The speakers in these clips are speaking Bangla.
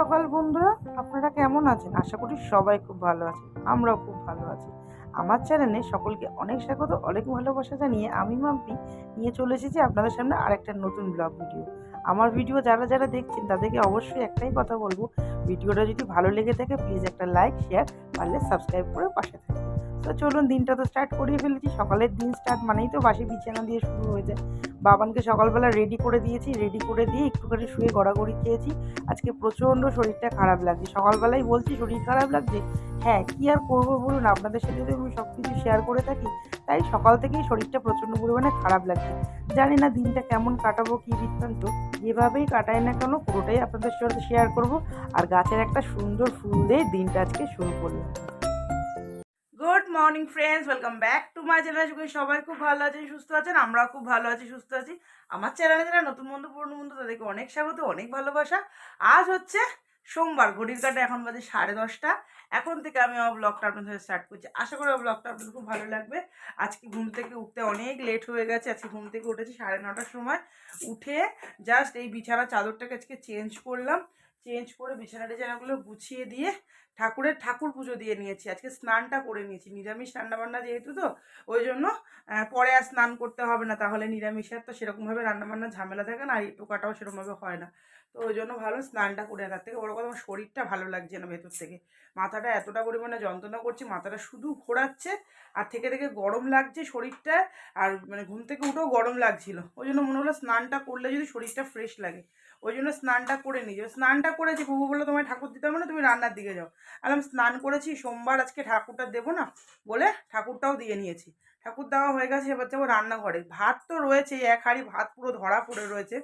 সকাল বন্ধুরা, আপনারা কেমন আছেন? আশা করি সবাই খুব ভালো আছেন, আমরাও খুব ভালো আছি। আমার চ্যানেলে সকলকে অনেক স্বাগত, অনেক ভালোবাসা জানিয়ে আমি মাম্পি নিয়ে চলে এসেছি আপনাদের সামনে আরেকটা নতুন ব্লগ ভিডিও আমার ভিডিও যারা যারা দেখছেন, তাদেরকে অবশ্যই একটাই কথা বলব ভিডিওটা যদি ভালো লেগে থাকে প্লিজ একটা লাইক শেয়ার পারলে সাবস্ক্রাইব করে পাশে থাকবেন তো চলুন, দিনটা তো স্টার্ট করিয়ে ফেলেছি, সকালের দিন স্টার্ট মানেই তো বাসি বিছানা দিয়ে শুরু হয়ে যায়। বাবানকে সকালবেলা রেডি করে দিয়েছি রেডি করে দিয়ে একটুখানি শুয়ে গড়াগড়ি খেয়েছি। আজকে প্রচণ্ড শরীরটা খারাপ লাগছে। সকালবেলাই বলছি, শরীর খারাপ লাগছে? হ্যাঁ কী আর করব বলুন? আপনাদের সাথে তো আমি সব কিছু শেয়ার করে থাকি, তাই সকাল থেকেই শরীরটা প্রচণ্ড পরিমাণে খারাপ লাগছে। জানি না দিনটা কেমন কাটাবো, কী বৃত্তান্ত। যেভাবেই কাটাই না কেন, পুরোটাই আপনাদের সাথে শেয়ার করব। আর গাছের একটা সুন্দর ফুল দিয়ে দিনটা আজকে শুরু করলাম। Morning friends, welcome back to my channel. করি সবাই খুব ভালো আছেন, সুস্থ আছেন, আমরাও খুব ভালো আছি, সুস্থ আছি। আমার চ্যানেলে যারা নতুন বন্ধু, পুরনো বন্ধু, তাদেরকে অনেক স্বাগত, অনেক ভালোবাসা। আজ হচ্ছে সোমবার, ঘড়ির কাটা এখন বাজে সাড়ে দশটা। এখন থেকে আমি আমার ব্লগটা আপনাদের স্টার্ট করছি। আশা করি আমার ব্লগটা আপনাদের খুব ভালো লাগবে। আজকে ঘুম থেকে উঠতে অনেক লেট হয়ে গেছে, আজকে ঘুম থেকে উঠেছি সাড়ে নটার সময়। উঠে জাস্ট এই বিছানা চাদরটাকে আজকে চেঞ্জ করলাম। চেঞ্জ করে বিছানা টিছানাগুলো গুছিয়ে দিয়ে ঠাকুরের ঠাকুর পুজো দিয়ে নিয়েছি। আজকে স্নানটা করে নিয়েছি। নিরামিষ রান্নাবান্না যেহেতু তো, ওই জন্য পরে আর স্নান করতে হবে না। তাহলে নিরামিষের তো সেরকমভাবে রান্নাবান্না ঝামেলা থাকে না, আর এই পোকাটাও সেরকমভাবে হয় না। তো ওই জন্য ভালো স্নানটা করে তার থেকে বড় কথা আমার শরীরটা ভালো লাগছে না ভেতর থেকে। মাথাটা এতটা পরিমাণে যন্ত্রণা করছে, মাথাটা শুধু ঘোরাচ্ছে, আর থেকে থেকে গরম লাগছে শরীরটা, আর মানে ঘুম থেকে উঠেও গরম লাগছিল। ওই জন্য মনে হলো স্নানটা করলে যদি শরীরটা ফ্রেশ লাগে। ওই জন্য স্নানটা করে নিয়েছি। স্নানটা করেছি, প্রভু বলল তোমায় ঠাকুর দিতে হবে না, তুমি রান্নার দিকে যাও। আর আমি স্নান করেছি, সোমবার আজকে ঠাকুরটা দেবো না বলে ঠাকুরটাও দিয়ে নিয়েছি। ঠাকুর দেওয়া হয়ে গেছে, এবার যাব রান্নাঘরে। ভাত তো রয়েছে, এক হাঁড়ি ভাত পুরো ধরা পড়ে রয়েছে।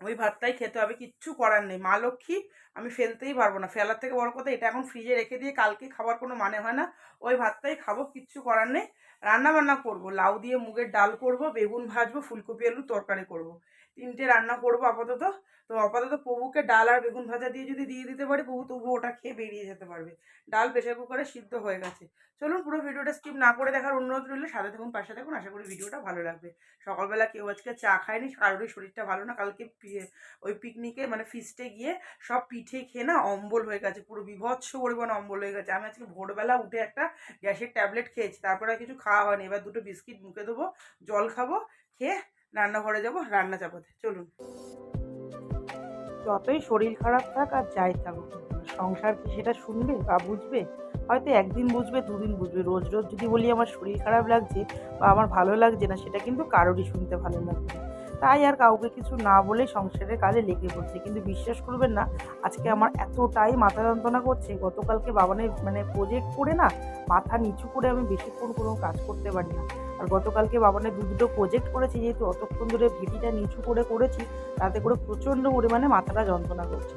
ওই ভাতটাই খেতে হবে, কিচ্ছু করার নেই। মা লক্ষ্মী, আমি ফেলতেই পারব না। ফেলার থেকে বড় কথা, এটা এখন ফ্রিজে রেখে দিয়ে কালকে খাবার কোনো মানে হয় না। ওই ভাতটাই খাব, কিচ্ছু করার নেই। রান্না বান্না করব, লাউ দিয়ে মুগের ডাল করব, বেগুন ভাজবো, ফুলকপি আলু তরকারি করব। তিনটে রান্না করব আপাতত। তো আপাতত প্রভুকে ডাল আর বেগুন ভাজা দিয়ে যদি দিয়ে দিতে পারি, প্রভু তবু ওটা খেয়ে বেরিয়ে যেতে পারবে। ডাল প্রেশার কুকারে সিদ্ধ হয়ে গেছে। চলুন পুরো ভিডিওটা স্কিপ না করে দেখার অনুরোধ রইলে, সাথে থাকুন, পাশে থাকুন, আশা করি ভিডিওটা ভালো লাগবে। সকালবেলা কেউ আজকে চা খায়নি, কারোরই শরীরটা ভালো না। কালকে ওই পিকনিকে মানে ফিস্টে গিয়ে সব পিঠে খেয়ে না অম্বল হয়ে গেছে, পুরো বিভৎস পরিমাণ অম্বল হয়ে গেছে। আমি আজকে ভোরবেলা উঠে একটা গ্যাসের ট্যাবলেট খেয়েছি, তারপরে কিছু খাওয়া হয়নি। এবার দুটো বিস্কিট মুখে দেবো, জল খাব, খেয়ে রান্নাঘরে যাব, রান্না চাপাতে চলুন। যতই শরীর খারাপ থাক আর যাই থাকুক সংসার কি সেটা শুনবে বা বুঝবে? হয়তো একদিন বুঝবে, দুদিন বুঝবে, রোজ রোজ যদি বলি আমার শরীর খারাপ লাগছে বা আমার ভালো লাগছে না, সেটা কিন্তু কারোরই শুনতে ভালো লাগবে তাই আর কাউকে কিছু না বলে সংসারের কাজে লেগে পড়ছে। কিন্তু বিশ্বাস করবেন না, আজকে আমার এতটাই মাথা যন্ত্রণা করছে, গতকালকে বাবানের মানে প্রজেক্ট করে না, মাথা নিচু করে আমি বেশিক্ষণ কোনো কাজ করতে পারি না। আর গতকালকে বাবানের দু দুটো প্রজেক্ট করেছি, যেহেতু অতক্ষণ ধরে ভিটিটা নিচু করে করেছি, তাতে করে প্রচণ্ড পরিমাণে মাথাটা যন্ত্রণা করছে।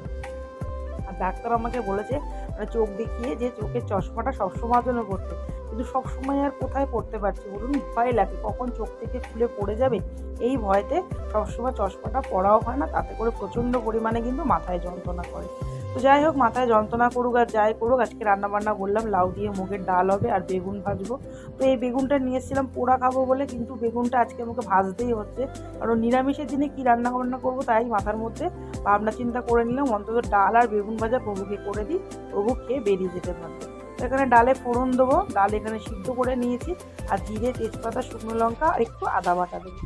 আর ডাক্তার আমাকে বলেছে মানে চোখ দেখিয়ে যে চোখের চশমাটা সবসময়ের জন্য পড়তে। কিন্তু সবসময় আর কোথায় পড়তে পারছি বলুন? ভয় লাগে। কখন চোখ থেকে খুলে পড়ে যাবে, এই ভয়তে সবসময় চশমাটা পড়াও হয় না, তাতে করে প্রচণ্ড পরিমাণে কিন্তু মাথায় যন্ত্রণা করে। তো যাই হোক, মাথায় যন্ত্রণা করুক আর যাই করুক, আজকে রান্নাবান্না বললাম লাউ দিয়ে মুগের ডাল হবে আর বেগুন ভাজবো। তো এই বেগুনটা নিয়ে এসেছিলাম, পোড়া খাব বলে, কিন্তু বেগুনটা আজকে আমাকে ভাজতেই হচ্ছে। কারণ নিরামিষের দিনে কী রান্না বান্না করব তাই মাথার মধ্যে ভাবনা চিন্তা করে নিলাম, অন্তত ডাল আর বেগুন ভাজা প্রভুকে করে দিই, প্রভু খেয়ে বেরিয়ে যেতে পারবে। এখানে ডালে ফোড়ন দেবো, ডাল এখানে সিদ্ধ করে নিয়েছি, আর জিরে, তেজপাতা, শুকনো লঙ্কা আর একটু আদা বাটা দেবো।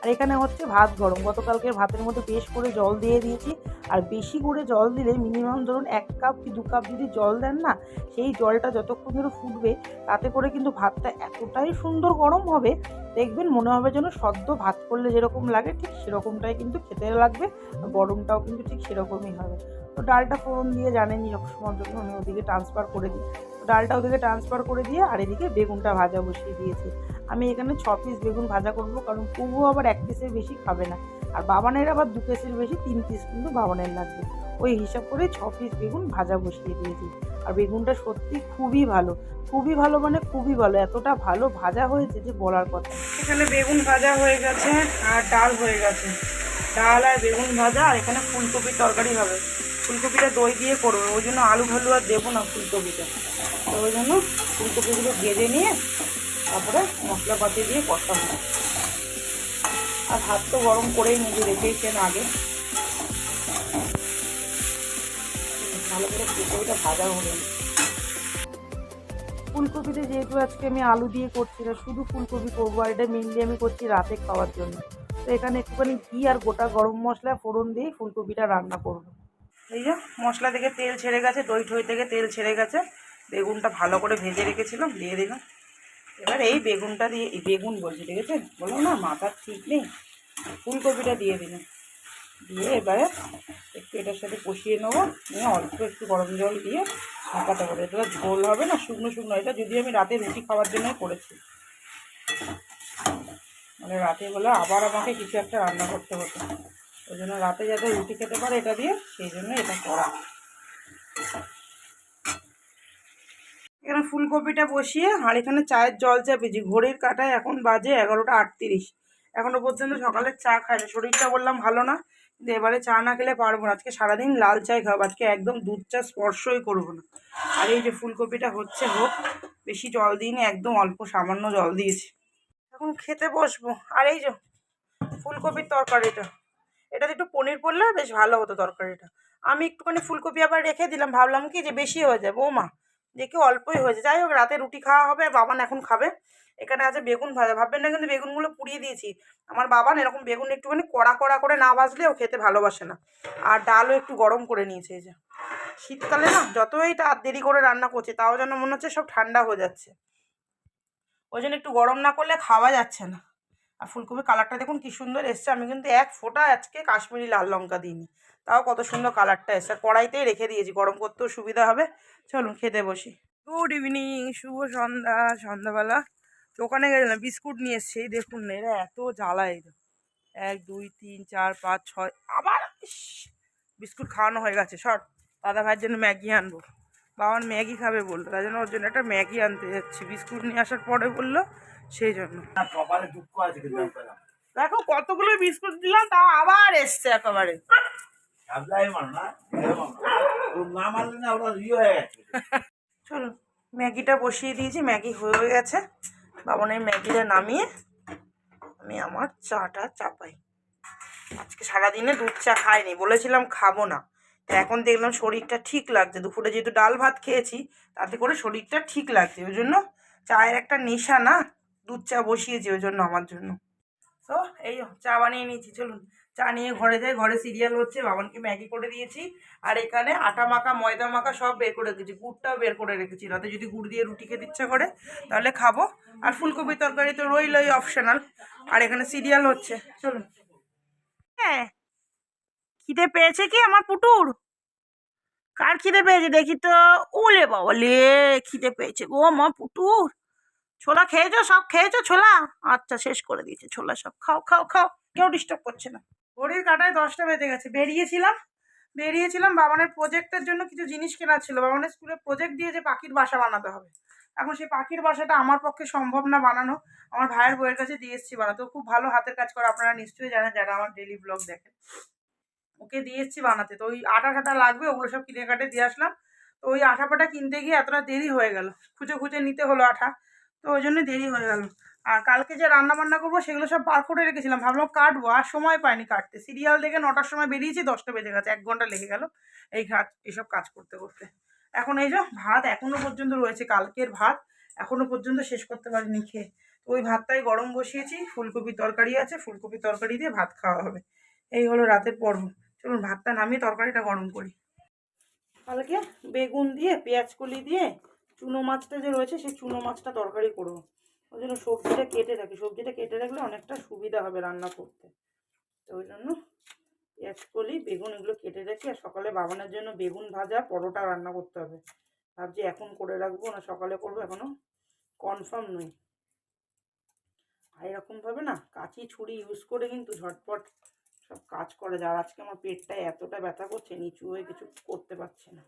আর এখানে হচ্ছে ভাত গরম। গতকালকে ভাতের মধ্যে বেশ করে জল দিয়ে দিয়েছি। আর বেশি করে জল দিলে মিনিমাম ধরুন এক কাপ কি দু কাপ যদি জল দেন না, সেই জলটা যতক্ষণ ধরে ফুটবে, তাতে করে কিন্তু ভাতটা এতটাই সুন্দর গরম হবে দেখবেন মনে হবে যেন সদ্য ভাত করলে যেরকম লাগে, ঠিক সেরকমটাই কিন্তু খেতে লাগবে গরমটাও কিন্তু ঠিক সেরকমই হবে। তো ডালটা ফোড়ন দিয়ে জানেনি সবসময়ের জন্য আমি ওদিকে ট্রান্সফার করে দিই। ডালটা ওদিকে ট্রান্সফার করে দিয়ে আর এদিকে বেগুনটা ভাজা বসিয়ে দিয়েছি। আমি এখানে ছ পিস বেগুন ভাজা করব, কারণ তবু আবার এক পিসের বেশি খাবে না। আর বাবানের আবার দু পিসের বেশি, তিন পিস কিন্তু বাবানের লাগবে। ওই হিসাব করে ছ পিস বেগুন ভাজা বসিয়ে দিয়েছি। আর বেগুনটা সত্যি খুবই ভালো। খুবই ভালো মানে খুবই ভালো। এতটা ভালো ভাজা হয়েছে যে বলার কথা। এখানে বেগুন ভাজা হয়ে গেছে আর ডাল হয়ে গেছে। ডাল আর বেগুন ভাজা আর এখানে ফুলকপির তরকারি হবে। ফুলকপিটা দই দিয়ে করবে। ওই জন্য আলু ভালু আর দেবো না ফুলকপিটা। তো ওই জন্য ফুলকপিগুলো ভেজে নিয়ে তারপরে মশলাপাতি দিয়ে কষা কষাবো। আর ভাত তো গরম করেই নিজে রেখেছেন আগে। ভালো করে ফুলকপিটা ভাজা নিই। ফুলকপিতে যেহেতু আজকে আমি আলু দিয়ে করছি না শুধু ফুলকপি করব আর এটা মেনলি আমি করছি রাতে খাওয়ার জন্য। তো এখানে একটুখানি ঘি আর গোটা গরম মশলা ফোড়ন দিয়ে ফুলকপিটা রান্না করব। এই যে, মশলা থেকে তেল ছেড়ে গেছে, দই ঠই থেকে তেল ছেড়ে গেছে। বেগুনটা ভালো করে ভেজে রেখেছিলাম, দিয়ে দিলাম। এবার এই বেগুনটা দিয়ে বেগুন বলছি, ঠিক আছে? বলো না, মাথার ঠিক নেই। ফুলকপিটা দিয়ে দিলাম। দিয়ে এবারে একটু এটার সাথে কষিয়ে নেব। নিয়ে অল্প একটু গরম জল দিয়ে ঢাকাতে হবে এটা ঝোল হবে না, শুকনো শুকনো, এটা যদি আমি রাতে রুটি খাওয়ার জন্যই করেছি। মানে রাতে বলে আবার আমাকে কিছু একটা রান্না করতে হতো ওই জন্য রাতে যাতে রুটি খেতে পারে এটা দিয়ে, সেই জন্য এটা করা। এখানে ফুলকপিটা বসিয়ে, আর এখানে চায়ের জল চাপেছি ঘড়ির কাটায় এখন বাজে এগারোটা আটত্রিশ। এখনও পর্যন্ত সকালের চা খাইনি, শরীরটা বললাম ভালো না। কিন্তু এবারে চা না খেলে পারব না। আজকে সারাদিন লাল চাই খাব, আজকে একদম দুধ চা স্পর্শই করব না। আর এই যে ফুলকপিটা হচ্ছে হোক বেশি জল দিইনি, একদম অল্প সামান্য জল দিয়েছি। এখন খেতে বসবো। আর এই যে ফুলকপির তরকারিটা এটাতে একটু পনির পড়লে বেশ ভালো হতো তরকারিটা। আমি একটুখানি ফুলকপি আবার রেখে দিলাম, ভাবলাম কি যে বেশি হয়ে যাবে। ও মা, দেখি অল্পই হয়েছে যাই হোক, রাতে রুটি খাওয়া হবে বাবান এখন খাবে। এখানে আছে বেগুন ভাজা। ভাববেন না কিন্তু বেগুনগুলো পুড়িয়ে দিয়েছি। আমার বাবান এরকম বেগুন একটুখানি কড়া কড়া করে না ভাজলে ও খেতে ভালোবাসে না। আর ডালও একটু গরম করে নিয়েছে এই যে। শীতকালে না যতই তা দেরি করে রান্না করছে, তাও যেন মনে হচ্ছে সব ঠান্ডা হয়ে যাচ্ছে। ওই জন্য একটু গরম না করলে খাওয়া যাচ্ছে না। আর ফুলকপির কালারটা দেখুন কি সুন্দর এসছে। আমি কিন্তু এক ফোঁটা আজকে কাশ্মীরি লাল লঙ্কা দিইনি। তাও কত সুন্দর কালারটা এসছে। কড়াইতেই রেখে দিয়েছি। গরম করতেও সুবিধা হবে। চলুন খেতে বসি। গুড ইভিনিং, শুভ সন্ধ্যা, সন্ধ্যাবেলা। দোকানে গেছিলাম বিস্কুট নিয়ে এসছে দেখুন না এরা এত জ্বালায়। এক দুই তিন চার পাঁচ ছয় আবার বিস্কুট খাওয়ানো হয়ে গেছে। শর্ট দাদা ভাইয়ের জন্য ম্যাগি আনব। বাবার ম্যাগি খাবে বলল তাই জন্য ওর জন্য একটা ম্যাগি আনতে যাচ্ছি। বিস্কুট নিয়ে আসার পরে বলল সেই জন্য। দুঃখ কতগুলো বিস্কুট দিলাম তাও আবার এসছে একেবারে। ইয়ে চলো ম্যাগিটা বসিয়ে দিয়েছি ম্যাগি হয়ে গেছে। বাবনের ম্যাগিটা নামিয়ে আমি আমার চাটা চাপাই। আজকে সারাদিনে দুধ চা খাইনি, বলেছিলাম খাব না। এখন দেখলাম শরীরটা ঠিক লাগছে। দুপুরে যেহেতু ডাল ভাত খেয়েছি, তাতে করে শরীরটা ঠিক লাগছে। ওই জন্য চায়ের একটা নেশা না, দুধ চা বসিয়েছি ওই জন্য আমার জন্য। তো এই চা বানিয়ে নিয়েছি, চলুন। চা নিয়ে ঘরে যাই, ঘরে সিরিয়াল হচ্ছে, বাবানকে ম্যাগি করে দিয়েছি। আর এখানে আটা মাখা, ময়দা মাখা সব বের করে রেখেছি গুড়টাও বের করে রেখেছি। রাতে যদি গুড় দিয়ে রুটি খেতে ইচ্ছা করে, তাহলে খাব। আর ফুলকপি তরকারি তো রইলই অপশনাল আর এখানে সিরিয়াল হচ্ছে, চলুন। হ্যাঁ। খিদে পেয়েছে কি আমার পুটুর? কার খিদে পেয়েছে? দেখি তো। ওলে বাবা লে, খিদে পেয়েছে গো আমার পুটুর। ছোলা খেয়েছো সব? খেয়েছো ছোলা? আচ্ছা শেষ করে দিয়েছে ছোলা সব। খাও খাও খাও। কেউ ডিস্টার্ব করছে না। ঘড়ির কাটায় দশটা বেজে গেছে। বেরিয়েছিলাম বেরিয়েছিলাম বাবানের প্রজেক্টের জন্য কিছু জিনিস কেনা ছিল। বাবানের স্কুলে প্রজেক্ট দিয়ে যে পাখির বাসা বানাতে হবে। এখন সেই পাখির বাসাটা আমার পক্ষে সম্ভব না বানানো। আমার ভাইয়ের বইয়ের কাছে দিয়ে এসেছি বানাতে। খুব ভালো হাতের কাজ করে। আপনারা নিশ্চয়ই জানেন, যারা আমার ডেলি ব্লগ দেখেন। ওকে দিয়ে এসেছি বানাতে। তো ওই আটা ঠাটা লাগবে, ওগুলো সব কিনে কাটে দিয়ে আসলাম। তো ওই আঠা পাটা কিনতে গিয়ে এতটা দেরি হয়ে গেল। খুঁজে খুঁজে নিতে হলো আঠা তো ওই জন্য দেরি হয়ে গেল। আর কালকে যে রান্না বান্না করব, সেগুলো সব বার করে রেখেছিলাম। ভাবলাম কাটবো, আর সময় পাইনি কাটতে। সিরিয়াল দেখে নটার সময় বেরিয়েছি, দশটা বেজে গেছে, এক ঘণ্টা লেগে গেল এই কাজ এসব কাজ করতে করতে। এখন এই যে ভাত এখনও পর্যন্ত রয়েছে, কালকের ভাত এখনও পর্যন্ত শেষ করতে পারিনি খেয়ে। ওই ভাতটাই গরম বসিয়েছি, ফুলকপির তরকারি আছে ফুলকপির তরকারি দিয়ে ভাত খাওয়া হবে। এই হলো রাতের পর্ব। চলুন ভাতটা নামিয়ে তরকারিটা গরম করি। কালকে বেগুন দিয়ে, পেঁয়াজ কলি দিয়ে, চুনো মাছটা যে রয়েছে, সেই চুনো মাছটা তরকারি করব। ওই জন্য সবজিটা কেটে রাখি। সবজিটা কেটে রাখলে অনেকটা সুবিধা হবে রান্না করতে। তো ওই জন্য পেঁয়াজ, কলি, বেগুন এগুলো কেটে রাখি আর সকালে বাবানের জন্য বেগুন ভাজা, পরোটা রান্না করতে হবে। ভাবছি এখন করে রাখব, না সকালে করব এখনও কনফার্ম নই। আর এরকমভাবে না কাঁচি ছুরি ইউজ করে কিন্তু ঝটপট সব কাজ করে। যায় আর আজকে আমার পেটটা এতটা ব্যথা করছে, নিচু হয়ে কিছু করতে পারছে না।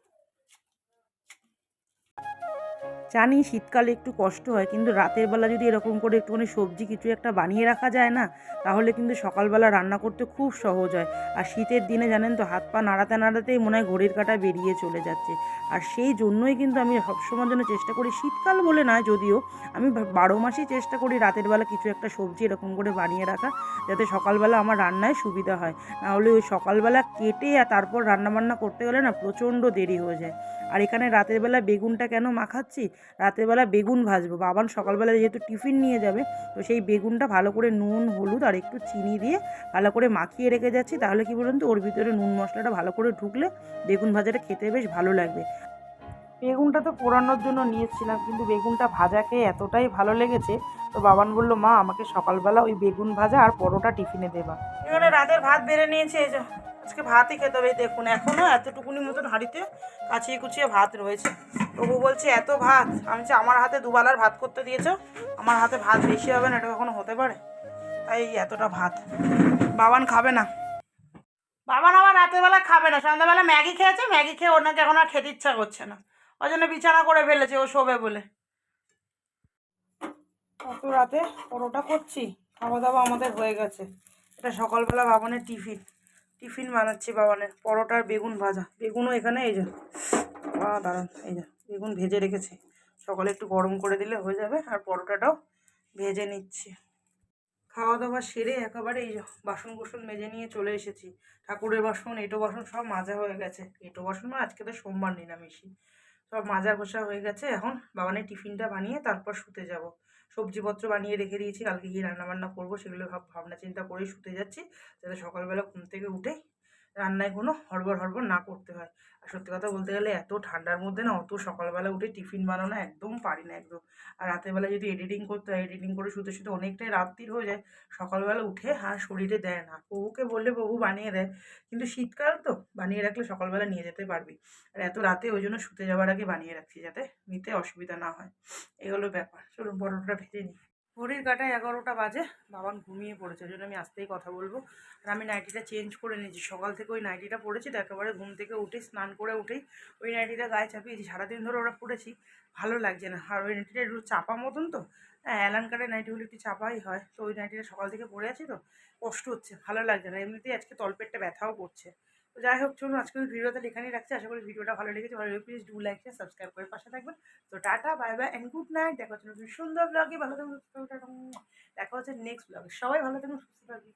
জানি শীতকালে একটু কষ্ট হয়, কিন্তু রাতের বেলা যদি এরকম করে একটুখানি সবজি কিছু একটা বানিয়ে রাখা যায় না, তাহলে কিন্তু সকালবেলা রান্না করতে খুব সহজ হয়। আর শীতের দিনে জানেন তো, হাত পা নাড়াতে নাড়াতেই মনে হয় ঘড়ির কাটা বেরিয়ে চলে যাচ্ছে। আর সেই জন্যই কিন্তু আমি সবসময় জন্য চেষ্টা করি, শীতকাল বলে নয় যদিও, আমি বারো মাসেই চেষ্টা করি রাতের বেলা কিছু একটা সবজি এরকম করে বানিয়ে রাখা, যাতে সকালবেলা আমার রান্নায় সুবিধা হয়। নাহলে ওই সকালবেলা কেটে আর তারপর রান্নাবান্না করতে গেলে না প্রচণ্ড দেরি হয়ে যায়। আর এখানে রাতের বেলা বেগুনটা কেন মাখাচ্ছি? রাতের বেলা বেগুন ভাজবো। বাবান সকালবেলা যেহেতু টিফিন নিয়ে যাবে, তো সেই বেগুনটা ভালো করে নুন, হলুদ আর একটু চিনি দিয়ে ভালো করে মাখিয়ে রেখে যাচ্ছি। তাহলে কি বলুন তো, ওর ভিতরে নুন মশলাটা ভালো করে ঢুকলে বেগুন ভাজাটা খেতে বেশ ভালো লাগবে। বেগুনটা তো পোড়ানোর জন্য নিয়েছিলাম, কিন্তু বেগুনটা ভাজা খেয়ে এতটাই ভালো লেগেছে, তো বাবান বলল, মা, আমাকে সকালবেলা ওই বেগুন ভাজা আর পরোটা টিফিনে দেবা। এখানে রাতের ভাত বেড়ে নিয়েছে, এই আজকে ভাতই খেতে হবে। দেখুন এখনও এতটুকুনি মতন হাঁড়িতে কাচিয়ে কুচিয়ে ভাত রয়েছে। তবু বলছে, এত ভাত? আমি আমার হাতে দুবেলার ভাত করতে দিয়েছ, আমার হাতে ভাত বেশি হবে না, এটা কখনো হতে পারে? তাই এতটা ভাত। বাবান খাবে না। বাবান আবার রাতের বেলা খাবে না, সন্ধ্যাবেলা ম্যাগি খেয়েছে, ম্যাগি খেয়ে ওনাকে এখন আর খেতে ইচ্ছা করছে না। ওই জন্য বিছানা করে ফেলেছে, ও শোবে বলে। অত রাতে পরোটা করছি, খাওয়া দাওয়া আমাদের হয়ে গেছে। এটা সকালবেলা বাবানের টিফিন। টিফিন বানাচ্ছি বাবানের। পরোটার বেগুন ভাজা। বেগুনও এখানে, এই যে আ দাঁড়ান, এই যে, বেগুন ভেজে রেখেছি। সকালে একটু গরম করে দিলে হয়ে যাবে, আর পরোটাটাও ভেজে নিচ্ছি। খাওয়া দাওয়া সেরে একেবারে এই বাসন কুসন মেজে নিয়ে চলে এসেছি। ঠাকুরের বাসন, এটো বাসন সব মাজা হয়ে গেছে। এটো বাসন আজকে তো সোমবার নিরামিষই। সব মাজা ঘষা হয়ে গেছে, এখন বাবানের টিফিনটা বানিয়ে তারপর শুতে যাব। সবজিপত্র বানিয়ে রেখে দিয়েছি, কালকে গিয়ে রান্নাবান্না করব, সেগুলো ভাব ভাবনা চিন্তা করেই শুতে যাচ্ছি। যাতে সকালবেলা ঘুম থেকে উঠেই রান্নায় কোনো হড়বড় হড়বড় না করতে হয়। আর সত্যি কথা বলতে গেলে এত ঠান্ডার মধ্যে না অত সকালবেলা উঠে টিফিন বানানো একদম পারি না একদম। আর রাতের বেলা যদি এডিটিং করতে হয় এডিটিং করে শুতে শুতে অনেকটাই রাত্রির হয়ে যায়, সকালবেলা উঠে আর শরীরে দেয় না। বউকে বললে বউ বানিয়ে দেয়, কিন্তু শীতকাল তো বানিয়ে রাখলে সকালবেলা নিয়ে যেতে পারবি। আর এত রাতে ওই জন্য শুতে যাওয়ার আগে বানিয়ে রাখছি যাতে নিতে অসুবিধা না হয়। এগুলো ব্যাপার। চলুন পরোটা ভেজে নিই। ঘড়ির কাটায় এগারোটা বাজে, বাবান ঘুমিয়ে পড়েছে, ওই জন্য আমি আসতেই কথা বলব। আর আমি নাইটিটা চেঞ্জ করে নিয়েছি, সকাল থেকে ওই নাইটিটা পরেছি, তো একেবারে ঘুম থেকে উঠে, স্নান করে উঠেই ওই নাইটিটা গায়ে চাপিয়েছি। সারাদিন ধরে ওরা পড়েছি ভালো লাগছে না। আর ওই নাইটিটা একটু চাপা মতন তো হ্যাঁ অ্যালান কার্ডের নাইটিগুলো একটু চাপাই হয়, তো ওই নাইটিটা সকাল থেকে পরে আছি তো, কষ্ট হচ্ছে, ভালো লাগছে না। এমনিতেই আজকে তলপেটটা ব্যথাও করছে। তো যাই হোক, চলুন আজকে ভিডিওটা এখানেই রাখছি। আশা করি ভিডিওটা ভালো লেগেছে, ভালো লেগে please do like share subscribe করে পাশে থাকবেন। তো tata bye bye and good night দেখা হচ্ছে সুন্দর ব্লগে ভালো থাকবেন। দেখা হচ্ছে নেক্সট ব্লগে সবাই ভালো থাকুন, সুস্থ থাকবেন